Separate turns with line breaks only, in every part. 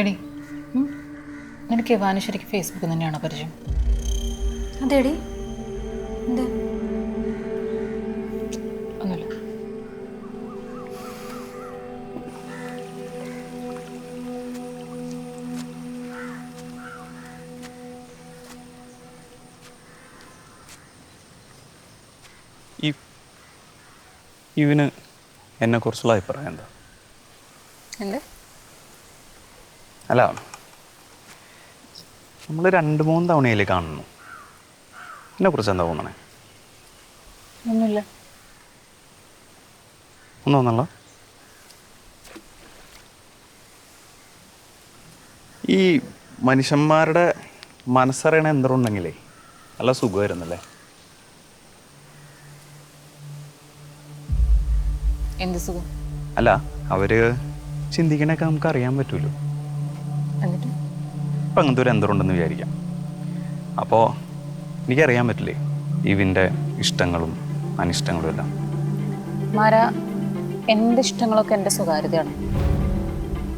എടി നിനക്ക് ഇവാനുശ്വരിക്ക് ഫേസ്ബുക്ക് തന്നെയാണോ പരിചയം?
അതെടി. എന്ത്?
ഒന്നുമില്ല.
ഈ ഇവന് എന്നെക്കുറിച്ചുള്ള അഭിപ്രായം എന്താ?
എന്ത്?
അല്ല. നമ്മൾ രണ്ട് മൂന്ന് തവണയില്ലേ കാണുന്നു. എന്നെ കുറിച്ച് എന്താ തോന്നണേ?
ഒന്നുമില്ല.
ഒന്നും തോന്നല്ല ഈ മനുഷ്യന്മാരുടെ മനസ്സറിയണ എന്തുണ്ടെങ്കിലേ നല്ല സുഖമായിരുന്നല്ലേ?
എന്ത് സുഖം?
അല്ല അവർ ചിന്തിക്കണൊക്കെ നമുക്ക് അറിയാൻ പറ്റുമല്ലോ
എന്നിട്ട്
ഇപ്പം അങ്ങനത്തെ ഒരു യന്ത്രമുണ്ടെന്ന് വിചാരിക്കാം. അപ്പോൾ എനിക്കറിയാൻ പറ്റില്ലേ ഇവിന്റെ ഇഷ്ടങ്ങളും അനിഷ്ടങ്ങളും എല്ലാം?
മാര എന്റെ ഇഷ്ടങ്ങളൊക്കെ എന്റെ സ്വകാര്യതയാണ്.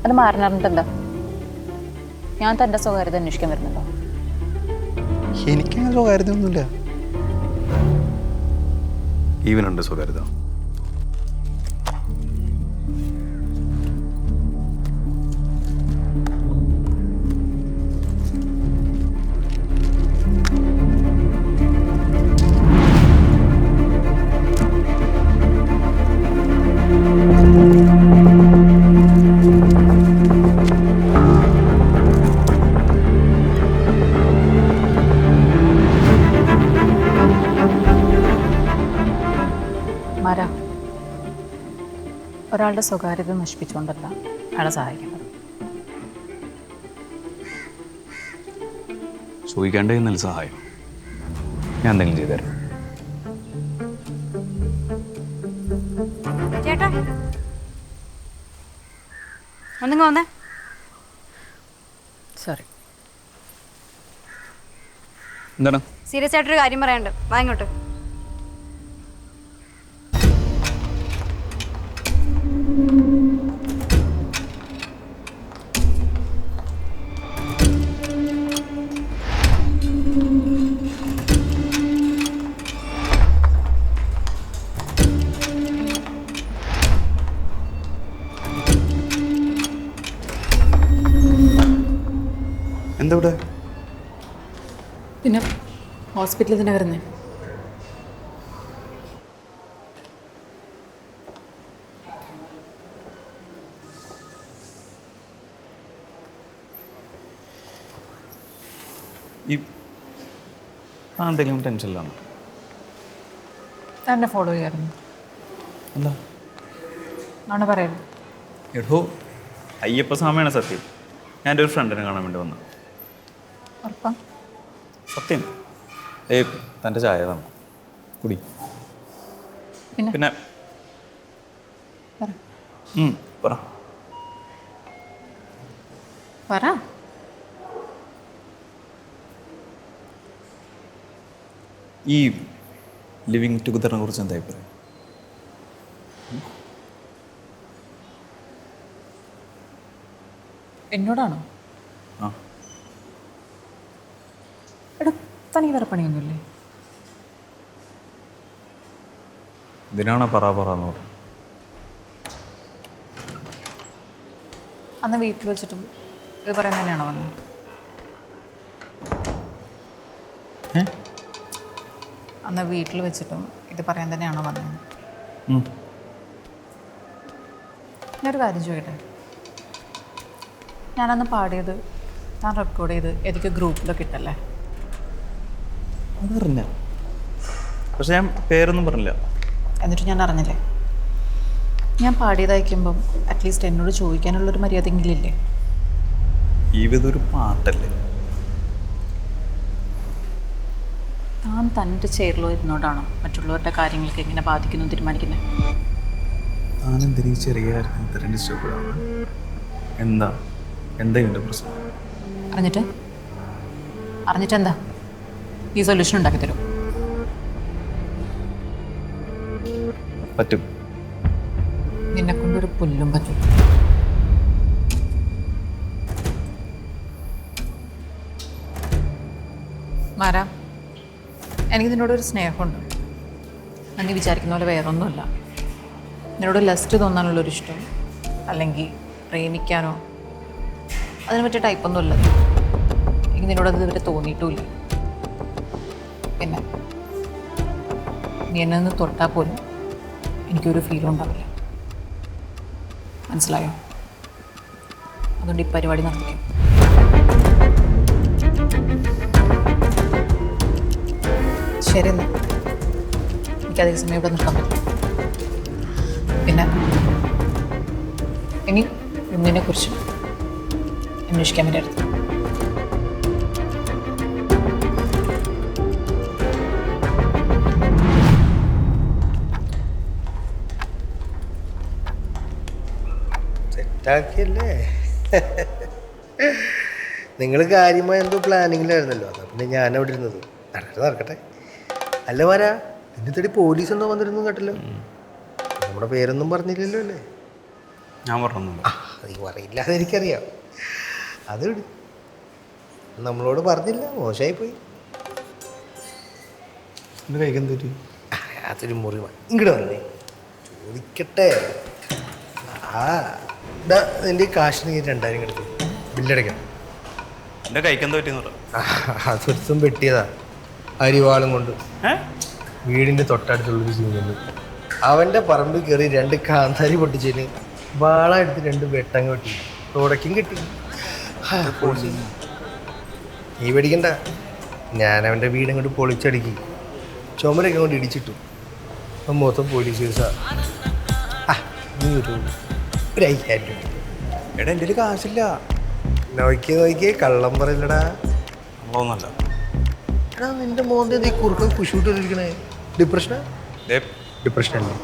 അത് മാറിനറിഞ്ഞിട്ട് എന്താ ഞാൻ തന്റെ സ്വകാര്യത അന്വേഷിക്കാൻ വരുന്നുണ്ടോ?
എനിക്കങ്ങനെ സ്വകാര്യതയൊന്നുമില്ല. ഈവനുണ്ട് സ്വകാര്യത.
ഒരാളുടെ സ്വകാര്യത നശിപ്പിച്ചുകൊണ്ടല്ല അയാളെ സഹായിക്കേണ്ടത്.
ചോദിക്കേണ്ട സഹായം. ഞാൻ എന്തെങ്കിലും ചെയ്തുതരാം.
ചേട്ടാ. ഒന്നിങ്ങ് വന്നേ.
സോറി.
എന്താണ്?
സീരിയസ് ആയിട്ടൊരു കാര്യം പറയാനുണ്ട്. വാ ഇങ്ങോട്ട്
എന്താ ഇവിടെ
പിന്നെ ഹോസ്പിറ്റലിൽ തന്നെ വരുന്നേ
ഈ ആ എന്തെങ്കിലും ടെൻഷനിലാണ്
എന്നെ ഫോളോ ചെയ്യാറുണ്ട്
എന്താ?
ആണ് പറയുന്നത്?
എടോ അയ്യപ്പ സ്വാമിയാണ് സത്യം. ഞാൻ എന്റെ ഒരു ഫ്രണ്ടിനെ കാണാൻ വേണ്ടി വന്നു.
ഉറപ്പാ.
സത്യം. ഏ തന്റെ ചായ തന്നെ? കുടി.
പിന്നെ?
പിന്നെ?
പറ.
ഉം, പറ.
പറ.
ഈ ലിവിങ് ടുഗദറിനെ കുറിച്ച് എന്താ അഭിപ്രായം?
എന്നോടാണോ?
ആ
എടാ തനിക്ക് വേറെ പണിയൊന്നുമില്ലേ?
ഇതിനാണ് പറ പറ എന്ന്
അന്ന് വീട്ടിൽ വെച്ചിട്ടും ഇത് പറയാൻ തന്നെയാണോ വന്നത്? അന്ന് വീട്ടിൽ വെച്ചിട്ടും ഇത് പറയാൻ തന്നെയാണോ വന്നത്. ഞാനൊരു കാര്യം ചോദിക്കട്ടെ? ഞാനന്ന് പാടിയത് ഞാൻ റെക്കോർഡ് ചെയ്ത് എനിക്ക് ഗ്രൂപ്പിലൊക്കെ ഇട്ടല്ലേ?
അതറിഞ്ഞ. പക്ഷെ ഞാൻ പേരൊന്നും പറഞ്ഞില്ല.
എന്നിട്ട് ഞാൻ അറിഞ്ഞില്ലേ? ഞാൻ പാടിയതയക്കുമ്പം അറ്റ്ലീസ്റ്റ് എന്നോട് ചോദിക്കാനുള്ളൊരു മര്യാദ എങ്കിലില്ലേ
ജീവിതം പാട്ടല്ലേ?
താൻ തന്റെ ചെയറിലോ ഇരുന്നോണ്ടാണോ മറ്റുള്ളവരുടെ കാര്യങ്ങൾക്ക് എങ്ങനെ ബാധിക്കുന്നു തീരുമാനിക്കുന്നത്
ചെറിയ എന്താ? എന്താ പ്രശ്നം?
അറിഞ്ഞിട്ട്? അറിഞ്ഞിട്ട് എന്താ ഈ സൊല്യൂഷൻ ഉണ്ടാക്കി തരും.
പറ്റും.
നിന്നെ കൊണ്ടൊരു പുല്ലും പറ്റും. മാരാ എനിക്ക് നിന്നോട് ഒരു സ്നേഹമുണ്ട്. നീ വിചാരിക്കുന്ന പോലെ വേറൊന്നുമില്ല. നിന്നോട് ലസ്റ്റ് തോന്നാനുള്ള ഒരു ഇഷ്ടം അല്ലെങ്കിൽ പ്രേമിക്കാനോ അതിന് പറ്റിയ ടൈപ്പൊന്നുമില്ല എനിക്ക് നിന്നോട് അത് ഇതുവരെ തോന്നിയിട്ടുമില്ല. പിന്നെ നീ എന്നെ ഒന്ന് തൊട്ടാൽ പോലും എനിക്കൊരു ഫീലും ഉണ്ടാവില്ല. മനസ്സിലായോ? അതുകൊണ്ട് ഈ പരിപാടി നടത്തിക്കും. ശരി എന്നാ. എനിക്ക് അതേ സമയം ഇവിടെ നിൽക്കാൻ പറ്റും പിന്നെ ഇനി ഒന്നിനെ കുറിച്ച് അന്വേഷിക്കാൻ വേണ്ടി അടുത്ത്.
സെറ്റാക്കിയല്ലേ നിങ്ങൾ കാര്യമായ എന്തോ പ്ലാനിങ്ങിലായിരുന്നല്ലോ. അതാ പിന്നെ ഞാൻ അവിടെ ഇരുന്നത്. നടക്കട്ടെ നടക്കട്ടെ. അല്ല വരാ നിന്നെ തടി പോലീസ് എന്തോ വന്നിരുന്നു കേട്ടല്ലോ. നമ്മുടെ പേരൊന്നും പറഞ്ഞില്ലല്ലോ അല്ലേ?
ഞാൻ
പറഞ്ഞു നീ പറയില്ല അതെനിക്കറിയാം അത് നമ്മളോട് പറഞ്ഞില്ല മോശമായി പോയി അതൊരു മുറിവാണ് ഇങ്ങോട്ട് വന്നേ. ചോദിക്കട്ടെ. ആ. ഇതാ നിന്റെ കാശിന് നീ രണ്ടായിരം കിടക്കും. ബില്ലടയ്ക്കണം
എന്റെ കൈക്ക് എന്താ പറ്റിയെന്ന് പറഞ്ഞു
അതൊരുത്തും വെട്ടിയതാ. അരിവാളും കൊണ്ട്. വീടിന്റെ തൊട്ടടുത്തുള്ളൊരു സീനുണ്ട് അവന്റെ പറമ്പ് കയറി രണ്ട് കാന്താരി പൊട്ടിച്ചതിന് വാള എടുത്ത് രണ്ട് വെട്ടങ്ങ് വെട്ടി. തുടക്കും കിട്ടി. നീ പേടിക്കണ്ട. ഞാൻ അവന്റെ വീട് അങ്ങോട്ട് പൊളിച്ചടുക്കി. ചുമരൊക്കെ കൊണ്ട് ഇടിച്ചിട്ടു. അപ്പം മൊത്തം പോലീസ് കേസാ. ആ, നീ ഒരു ഒരു അയ്യായിരം രൂപ
എടാ എന്റെ കാശില്ല.
നോക്കി നോക്കിയേ കള്ളം പറയില്ലടാ.
നമ്മളൊന്നല്ല
എടാ നിന്റെ മോന്തെ നീ കുറുക്ക കുശൂട്ടിരിക്കണേ ഡിപ്രഷനാ? ഡിപ്രഷൻ അല്ലേ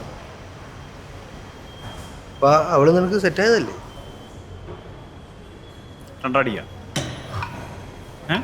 അപ്പൊ അവൾ നിനക്ക് സെറ്റ് ആയതല്ലേ
രണ്ടടിയാ. ഏ?